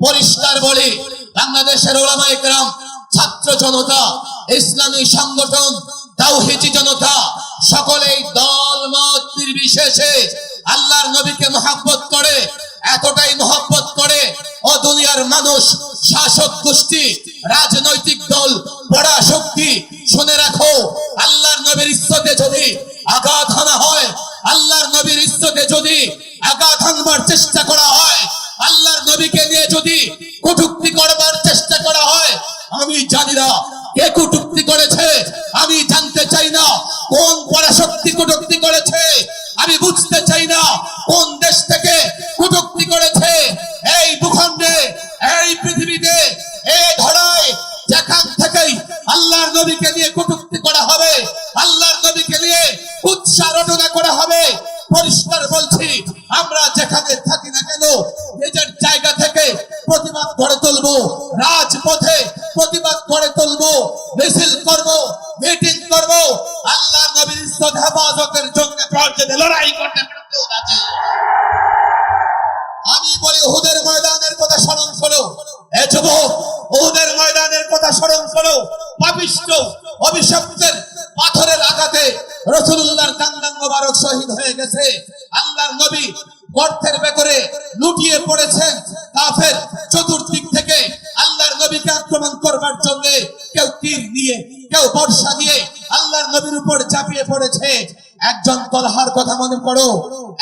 পরিষ্কার বলি, বাংলাদেশের ওলামা একরাম ছাত্র জনতা, ইসলামী সংগঠন তাওহিদি জনতা, সকলেই দল, মত নির্বিশেষে আল্লাহর নবীকে মহাব্বত করে, এতটাই মহব্বত করে, ও দুনিয়ার মানুষ, শাসক গোষ্ঠী, রাজনৈতিক দল, বড়া শক্তি, শুনে রাখো, আল্লাহর নবীর ইজ্জতে যদি আঘাত হয়, আল্লাহর নবীর ইজ্জতে যদি আঘাত হানবার চেষ্টা করা হয়। আল্লাহর নবীকে নিয়ে যদি কটুক্তি করবার চেষ্টা করা হয়, আমি জানি না কে কটুক্তি করেছে, আমি জানতে চাই না কোন পরাশক্তি কটুক্তি করেছে, আমি বুঝতে চাই না কোন দেশ থেকে কটুক্তি করেছে। এই ভূখণ্ডে, এই পৃথিবীতে, এই ধরায়, যেখান থেকেই আল্লাহর নবীকে নিয়ে কটুক্তি করা হবে, আল্লাহর নবীকে নিয়ে উৎসাহ রটনা করা হবে, পরিষ্কার বলছি আমরা যেখানে থাকি না কেন, নিজের জায়গা থেকে প্রতিবাদ গড়ে তুলবো, রাজপথে প্রতিবাদ গড়ে তুলবো, মিছিল করব, মিটিং করব। আল্লাহ নবীর ইজ্জত, হেফাজতের জন্য প্রয়োজনে লড়াই করতে আমি বলি, উহুদের ময়দানের কথা স্মরণ করো। এ যুবক উহুদের ময়দানের কথা স্মরণ করো। পাপিষ্ট, অভিশপ্তের পাথরের আঘাতে রসুল্লাহর কান্দান মোবারক শহীদ হয়ে গেছে। গর্তের ভেতরে লুটিয়ে পড়েছেন কাফের চতুর্দিক থেকে আল্লাহর নবীকে আক্রমণ করবার জন্য কেউ তীর দিয়ে কেউ বর্ষা দিয়ে আল্লাহর নবীর উপর চাপিয়ে পড়েছে। একজন তলহার কথা মনে করো,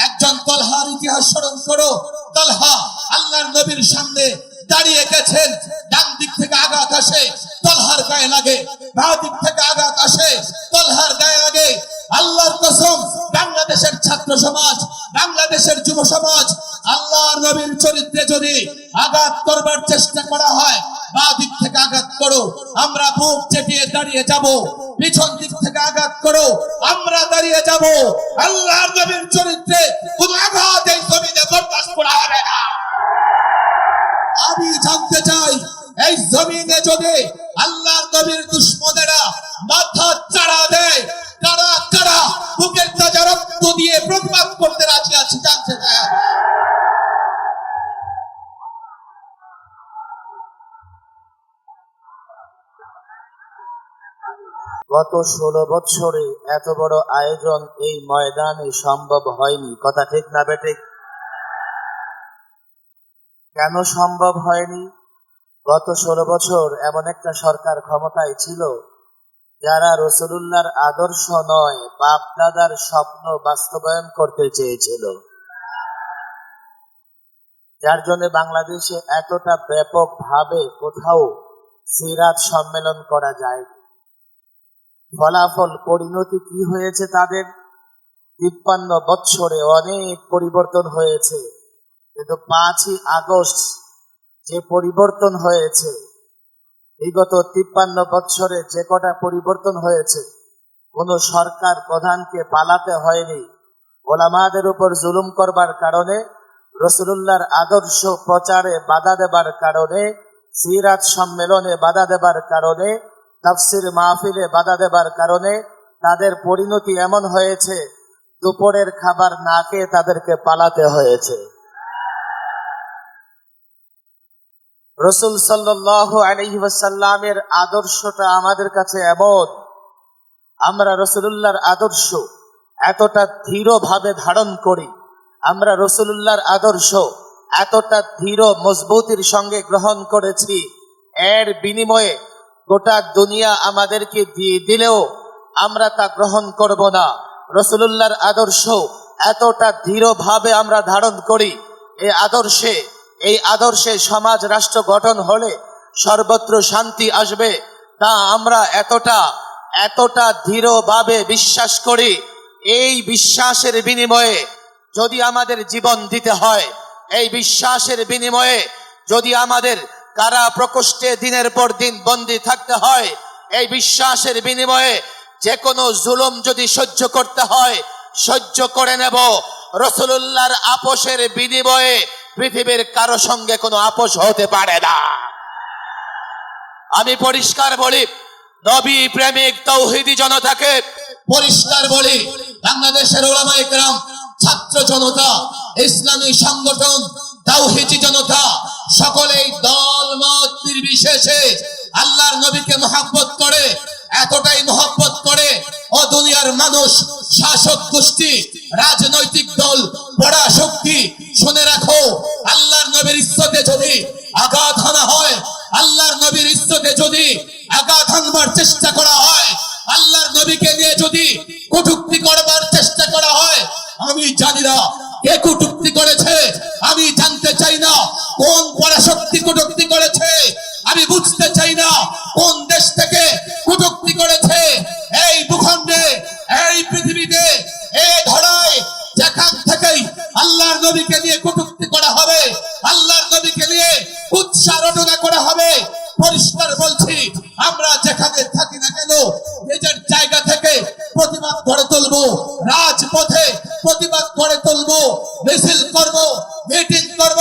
একজন তলহার ইতিহাস স্মরণ করো। তলহা আল্লাহর নবীর সামনে দাঁড়িয়ে গেছেন, ডান দিক থেকে আঘাত আসে, তলহার গায়ে লাগে, বাঁ দিক থেকে আঘাত আসে, তলহার গায়ে লাগে। আল্লাহর কসম, বাংলাদেশের ছাত্র সমাজ, বাংলাদেশের যুব সমাজ, আল্লাহর নবীর চরিত্রে যদি আঘাত করবার চেষ্টা করা হয়, বা দিক থেকে আঘাত করো, আমরা বুক চেপিয়ে দাঁড়িয়ে যাব, পিছন দিক থেকে আঘাত করো, আমরা দাঁড়িয়ে যাব। আল্লাহর নবীর চরিত্রে কোন গত ষোলো বছরে এত বড় আয়োজন এই ময়দানে সম্ভব হয়নি। কথা ঠিক না বেঠিক কেন সম্ভব হয়নি? গত ষোলো বছর এমন একটা সরকার ক্ষমতায় ছিল, যারা রসুলুল্লাহর আদর্শ নয় বাপ দাদার স্বপ্ন বাস্তবায়ন করতে চেয়েছিল। যার জন্য বাংলাদেশে এতটা ব্যাপকভাবে কোথাও সিরাত সম্মেলন করা যায়নি। ফলাফল পরিণতি কি হয়েছে তাদের? তিপ্পান্ন বৎসরে অনেক পরিবর্তন হয়েছে। কিন্তু পাঁচই আগস্ট যে পরিবর্তন হয়েছে, বিগত তিপ্পান্ন বৎসরে যে কটা পরিবর্তন হয়েছে, কোন সরকার প্রধানকে পালাতে হয়নি। ওলামাদের উপর জুলুম করবার কারণে, রসুলুল্লাহর আদর্শ প্রচারে বাধা দেবার কারণে সিরাত সম্মেলনে বাধা দেবার কারণে তাফসির মাহফিলে বাধা দেবার কারণে তাদের পরিণতি এমন হয়েছে, দুপুরের খাবার না খেয়ে তাদেরকে পালাতে হয়েছে। রসুল সাল্লাহ আলহিসাল্লামের আদর্শটা আমাদের কাছে এমন, আমরা রসুলুল্লাহর আদর্শ এতটা দৃঢ়ভাবে ধারণ করি, আমরা রসুলুল্লাহর আদর্শ এতটা দৃঢ় মজবুতির সঙ্গে গ্রহণ করেছি, এর বিনিময়ে গোটা দুনিয়া আমাদেরকে দিয়ে দিলেও আমরা তা গ্রহণ করব না। রসুলুল্লাহর আদর্শ এতটা দৃঢ়ভাবে আমরা ধারণ করি এই আদর্শে এই আদর্শে সমাজ রাষ্ট্র গঠন হলে সর্বত্র শান্তি আসবে, তা আমরা এতটা এতটা দৃঢ়ভাবে বিশ্বাস করি, এই বিশ্বাসের বিনিময়ে যদি আমাদের জীবন দিতে হয়, এই বিশ্বাসের বিনিময়ে যদি আমাদের কারা প্রকোষ্ঠে দিনের পর দিন বন্দী থাকতে হয়, এই বিশ্বাসের বিনিময়ে যে কোনো জুলুম যদি সহ্য করতে হয়, সহ্য করে নেব। রসুল্লাহর আপোষের বিনিময়ে পৃথিবীর কারও সঙ্গে কোনো আপোষ হতে পারে না। আমি পরিষ্কার বলি, নবী প্রেমিক তৌহিদি জনতাকে পরিষ্কার বলি, বাংলাদেশের ওলামা একরাম ছাত্র জনতা, ইসলামী সংগঠন তাওহিদি জনতা, সকলেই দল, মত, নির্বিশেষে আল্লাহর নবীকে করে, এতটাই করে, ও দুনিয়ার মানুষ, শাসক গোষ্ঠী, রাজনৈতিক দল, বড়া শক্তি, শুনে রাখো, আল্লাহর নবীর ইজ্জতে যদি আঘাত হানা হয়, আল্লাহর নবীর ইজ্জতে যদি আঘাত হানবার চেষ্টা করা হয়, আল্লাহর নবীকে নিয়ে যদি কটুক্তি করবার চেষ্টা করা হয়, আমি জানি না কে কটুক্তি করেছে, আমি বুঝতে চাই না, কোন দেশ থেকে কটুক্তি করেছে, এই ভূখণ্ডে, এই পৃথিবীতে, এই ধরায়, যেখান থেকেই আল্লাহর নবীকে নিয়ে কটুক্তি করা হবে, আল্লাহর নবীকে নিয়ে উৎসাহ রটনা করা হবে, পরিষ্কার বলছি, আমরা যেখানে থাকি না কেন, নিজের জায়গা থেকে প্রতিবাদ গড়ে তুলবো, রাজপথে প্রতিবাদ গড়ে তুলবো, মিছিল করব, মিটিং করব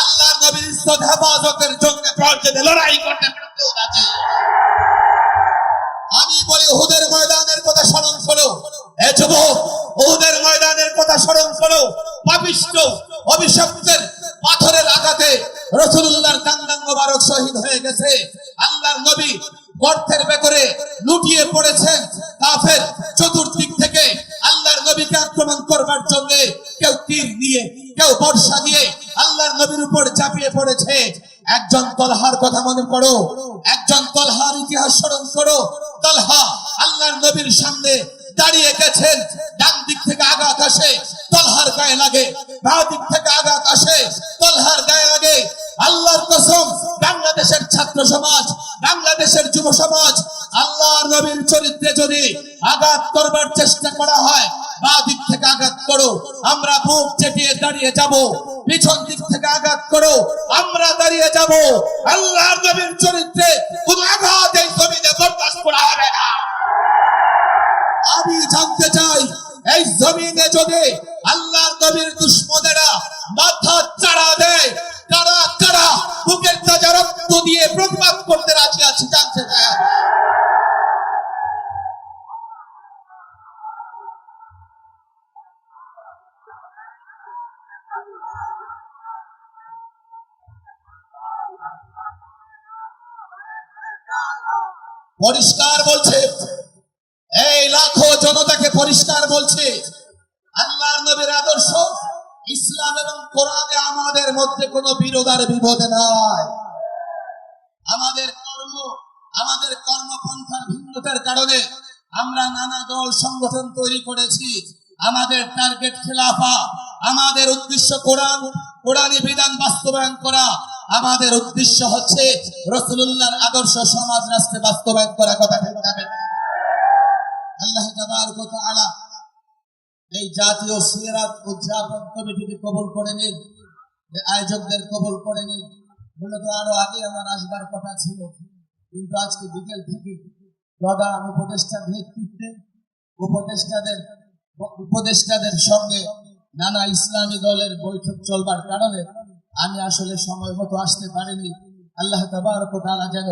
আল্লাহ নবীর হেফাজতের জন্য প্রয়োজনে লড়াই করতে প্রস্তুত আছি আমি বলি, উহুদের ময়দানের কথা স্মরণ করো। এ যুবক উহুদের ময়দানের কথা স্মরণ করো। পাপিষ্ট, অভিশপ্তের পাথরের আঘাতে রসুল্লাহর কান্দান মোবারক শহীদ হয়ে গেছে। আল্লাহর নবী গর্তের ভেতরে লুটিয়ে পড়েছেন কাফের চতুর্দিক থেকে। আল্লাহর নবীকে আক্রমণ করবার জন্য কেউ তীর নিয়ে, কেউ বর্ষা দিয়ে আল্লাহর নবীর উপর চাপিয়ে পড়েছে। একজন তলহার কথা মনে করো একজন তলহার ইতিহাস স্মরণ করো। তলহা আল্লাহর নবীর সামনে দাঁড়িয়ে গেছেন, ডান দিক থেকে আঘাত আসে, তলহার গায়ে লাগে, বাঁ দিক থেকে আঘাত আসে নবীর চরিত্রে যদি আঘাত করবার চেষ্টা করা হয়, বা দিক থেকে আঘাত করো। আমরা বুক চেটিয়ে দাঁড়িয়ে যাব। পিছন দিক থেকে আঘাত করো। আমরা দাঁড়িয়ে যাব। আল্লাহর নবীর চরিত্রে কোন আঘাত এই জমিনে বরদাস্ত করা হবে না। আমি জানতে চাই, এই জমিনে যদি আল্লাহর নবীর দুশ্মনেরা মাথা চাড়া দেয় কারা কারা? বুকের তাজা রক্ত দিয়ে প্রতিবাদ করতে পরিষ্কার বলছে। এই লাখো জনতাকে পরিষ্কার বলছে। আল্লাহর নবীর আদর্শ, ইসলাম এবং কোরআনে আমাদের মধ্যে কোনো বিরোধার বিভেদ নাই। আমাদের কর্ম, আমাদের কর্মপন্থার ভিন্নতার কারণে আমরা নানা দল সংগঠন তৈরি করেছি। আমাদের টার্গেট খেলাফা, আমাদের উদ্দেশ্য কোরআন, কোরআনী বিধান বাস্তবায়ন করা আমাদের উদ্দেশ্য হচ্ছে রসুল্লাহর আদর্শ সমাজ রাষ্ট্রে বাস্তবায়ন করা, কথা ঠিক যাবে আল্লাহ তাআলা এই জাতীয় সিরাত উদযাপন কমিটিকে কবুল করে নিন আয়োজকদের কবুল করে নিন। মূলত আরও আগে আমার আসবার কথা ছিল, কিন্তু আজকে বিকেল থেকে প্রধান উপদেষ্টার নেতৃত্বে উপদেষ্টাদের উপদেষ্টাদের সঙ্গে নানা ইসলামী দলের বৈঠক চলবার কারণে আমি আসলে সময় মতো আসতে পারিনি। আল্লাহ তাআলা যেন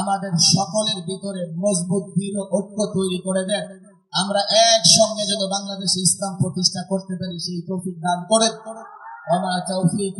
আমাদের সকলের ভিতরে মজবুত, দৃঢ় ঐক্য তৈরি করে দেন। আমরা একসঙ্গে যেন বাংলাদেশে ইসলাম প্রতিষ্ঠা করতে পারি, সেই তৌফিক দান করে আমার তৌফিক